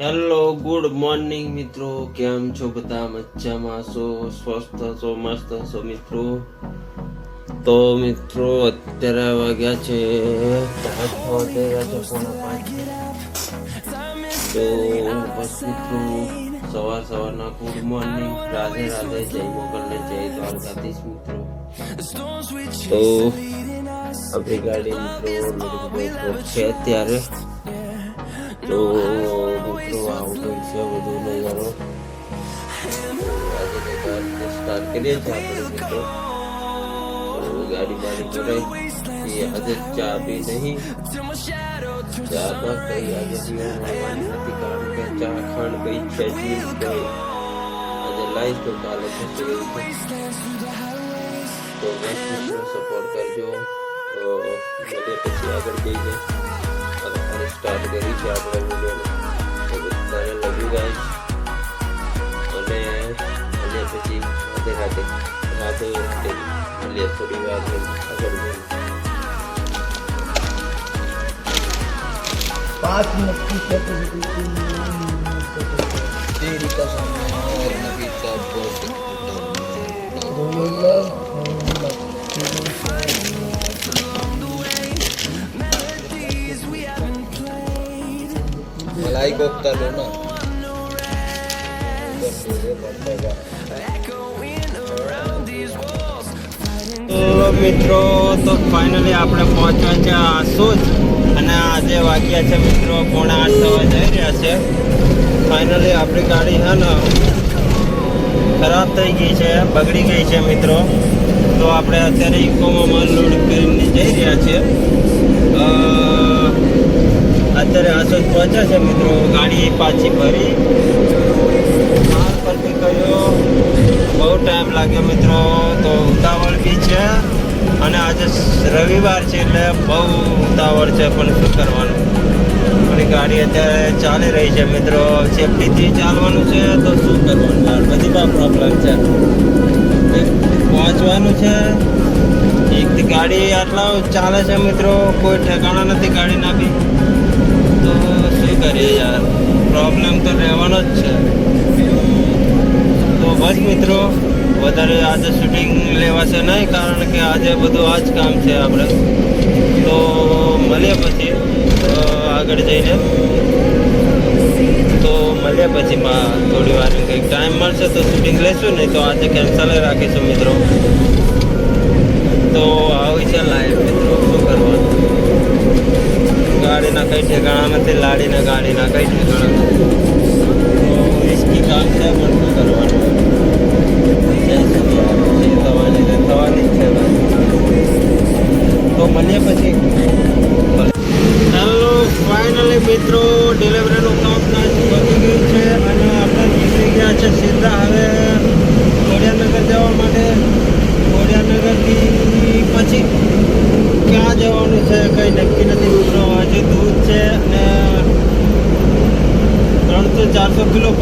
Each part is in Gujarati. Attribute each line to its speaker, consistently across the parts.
Speaker 1: હેલો ગુડ મોર્નિંગ મિત્રો. કેમ છો બધા? મજામાં છો? સ્વસ્થ છો? મસ્ત છો, મિત્રો? તો, મિત્રો, અત્યારે વાગ્યા છે તો, બસ, મિત્રો, સવાર સવારના ગુડ મોર્નિંગ રાધે રાધે, જય મોગલને જય દ્વારકાધીશ, મિત્રો. તો, આપણી મિત્રો છે અત્યારે. તો મિત્રો આવું કંઈક છે બધું નજારો આજે તો કાર સ્ટાર્ટ કરીએ છીએ આપણે મિત્રો તો ગાડી બાડી કરાઈ એ આજે ચા પી નહીં ચા તો કઈ આજે પીવા મળવાની નથી કારણ કે ચા ખાંડ કઈ છે જ નહીં કઈ આજે લાઈશ તો કાલે થશે એવું છે. તો બસ મિત્રો સપોર્ટ કરજો તો મળીએ પછી આગળ જઈને આપણે સ્ટાર્ટ કરી છે આપણે de, la de, de aleatoria del algoritmo.
Speaker 2: पांच मिनट की
Speaker 3: तेरी कसम
Speaker 1: મિત્રો, તો ફાઇનલી આપણે પહોંચવા છે આસુજ અને આજે વાગ્યા છે મિત્રો, પોણા આઠ થવા જઈ રહ્યા છે. ફાઇનલી આપણી ગાડી છે ને, ખરાબ થઈ ગઈ છે, બગડી ગઈ છે મિત્રો. તો આપણે અત્યારે ઇકોમાં માલ લોડ કરીને જઈ રહ્યા છીએ અત્યારે આસુજ પહોંચ્યા છે મિત્રો, ગાડી પાછી ભરી. માલ પરથી કર્યો બહુ ટાઈમ લાગ્યો મિત્રો, તો ઉતાવળ બી છે. અને આજે રવિવાર છે એટલે બહુ ઉતાવળ છે પણ શું કરવાનું? મારી ગાડી અત્યારે ચાલી રહી છે મિત્રો. સેફટીથી ચાલવાનું છે તો શું કરવાનું યાર? બધી બા પ્રોબ્લેમ છે. પહોંચવાનું છે. એક ગાડી આટલા ચાલે છે મિત્રો. કોઈ ઠેકાણા નથી ગાડીના બી તો શું કરીએ યાર? પ્રોબ્લેમ તો રહેવાનો જ છે. તો બસ મિત્રો વધારે આજે શૂટિંગ લેવાશે નહીં, કારણ કે આજે બધું આ જ કામ છે આપણે. તો મળીએ પછી આગળ જઈને. તો મળ્યા પછી થોડી વાર, કંઈક ટાઈમ મળશે તો શૂટિંગ લેશું નહીં તો આજે કેન્સલ રાખીશું મિત્રો.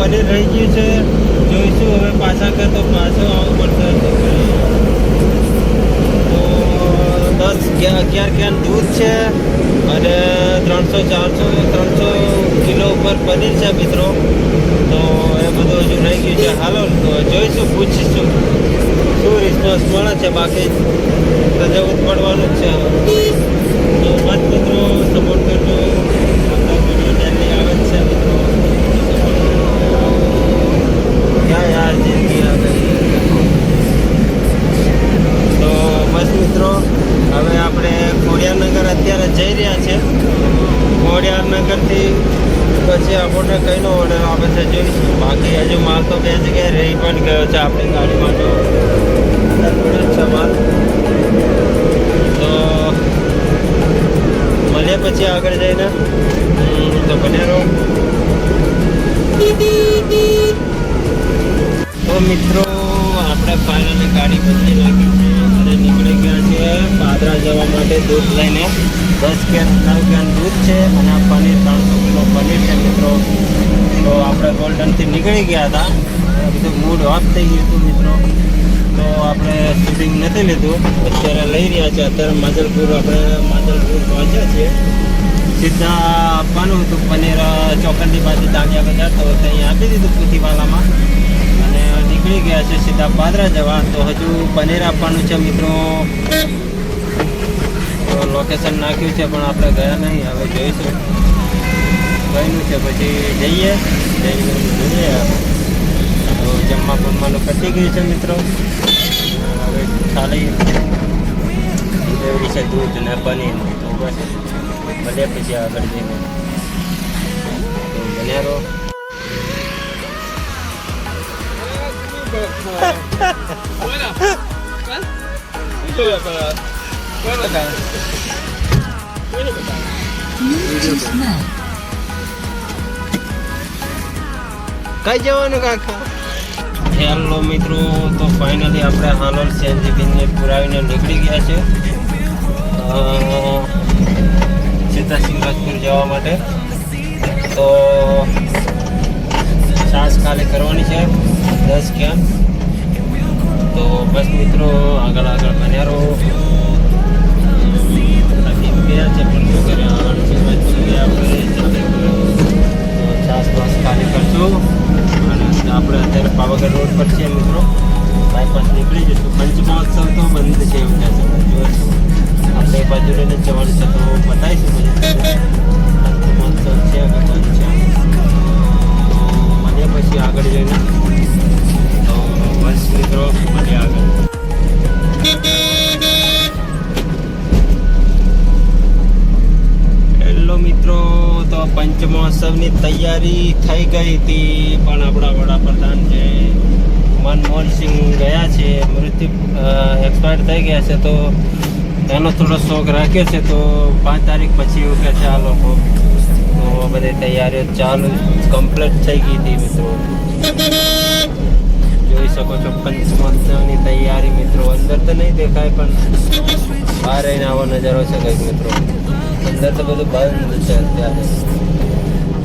Speaker 1: ચારસો રહી ગયું છે. જોઈશું હવે પાછા કે તો પાછો આવવું પડશે. તો દસ અગિયાર કેન દૂધ છે અને ત્રણસો, ચારસો, ત્રણસો કિલો ઉપર પનીર છે મિત્રો. તો એ બધું હજુ રહી ગયું છે. હાલો, તો જોઈશું, પૂછીશું. શું રિસ્પોન્સ મળે છે બાકી? તો જવું પડવાનું જ છે. તો બસ મિત્રો સપોર્ટ કરજો આપણા વીડિયો ડેલી આવે જ છે મિત્રો ક્યાં યાર જિંદગી આ ગઈ તો બસ મિત્રો હવે આપણે ખોડિયારનગર અત્યારે જઈ રહ્યા છે ખોડિયારનગરથી પછી આપણને કઈનો ઓર્ડર આવે છે જોઈશું બાકી હજુ માલ તો બે જગ્યાએ રહી પણ ગયો છે આપણી ગાડીમાં જો. માલ તો મળીએ પછી આગળ જઈને. તો બને રહો. તો મિત્રો, આપણે ફાઇનલી ગાડી બદલી નાખી છે અને નીકળી ગયા છે પાદરા જવા માટે દૂધ લઈને. દસ કેન નવ કેન દૂધ છે અને પનીર ત્રણસો કિલો પનીર છે મિત્રો. તો આપણે ગોલ્ડનથી નીકળી ગયા હતા. અને બધું થઈ ગયું હતું મિત્રો. તો આપણે શૂટિંગ નથી લીધું. અત્યારે લઈ રહ્યા છે અત્યારે માધલપુર આપણે માધલપુર પહોંચ્યા છીએ. સીધા આપવાનું હતું પનીર ચોકંડી બાજુ દાંડિયા બજાર. તો ત્યાં આપી દીધું પુથીવાલામાં. અને નીકળી ગયા છે સીધા પાદરા જવા. તો હજુ પનીર આપવાનું છે મિત્રો. તો લોકેશન નાખ્યું છે, પણ આપણે ગયા નહીં. હવે જોઈશું. ગયેલું છે, પછી જઈએ. જઈને જોઈએ. તો જમવા બમવાનું પતી ગયું છે મિત્રો. હવે ખાલી દેવડી છે દૂધ ને પનીર. તો બસ, ભલે પછી આગળ જઈને તો કઈ જવાનું કાકા? હેલો મિત્રો, તો ફાઇનલી આપણે હાલોલ સેન્જીબીનને પુરાવીને નીકળી ગયા છે. સીધા શિવરાજપુર જવા માટે. તો સાસ ખાલી કરવાની છે, દસ કેમ તો બસ મિત્રો, આગળ આગળ બન્યા રહો. ગયા છે, પણ શું કરે આપણે આપણે અત્યારે પાવાગઢ રોડ પર છીએ મિત્રો. બાયપાસ નીકળી જશું. પંચમહોત્સવ તો બંધ છે એવું કહે છે. જોઈશું આપણે બાજુ રહીને જવાનું છે. તો બતાવીશું. પછી પંચમહોત્સવ છે કે તો પંચમહોત્સવની તૈયારી થઈ ગઈ હતી, પણ આપણા વડાપ્રધાન જે મનમોહન સિંહ ગયા છે, મૃત્યુ એક્સપાયર થઈ ગયા છે, તો એનો થોડો શોખ રાખે છે, તો પાંચ તારીખ પછી એવું કે છે આ લોકો. બધી તૈયારીઓ ચાલુ કમ્પ્લીટ થઈ ગઈ હતી, મિત્રો. જોઈ શકો છો, પંચ મહોત્સવની તૈયારી, મિત્રો. અંદર તો નહીં દેખાય, પણ બહાર રહીને આવો નજારો છે, કંઈક, મિત્રો. અંદર તો બધું બંધ છે અત્યારે.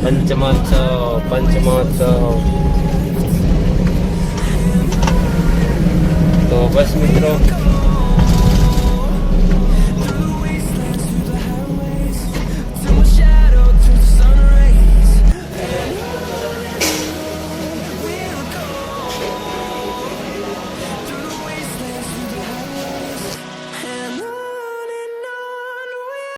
Speaker 1: પંચમહોત્સવ પંચમહોત્સવ તો બસ મિત્રો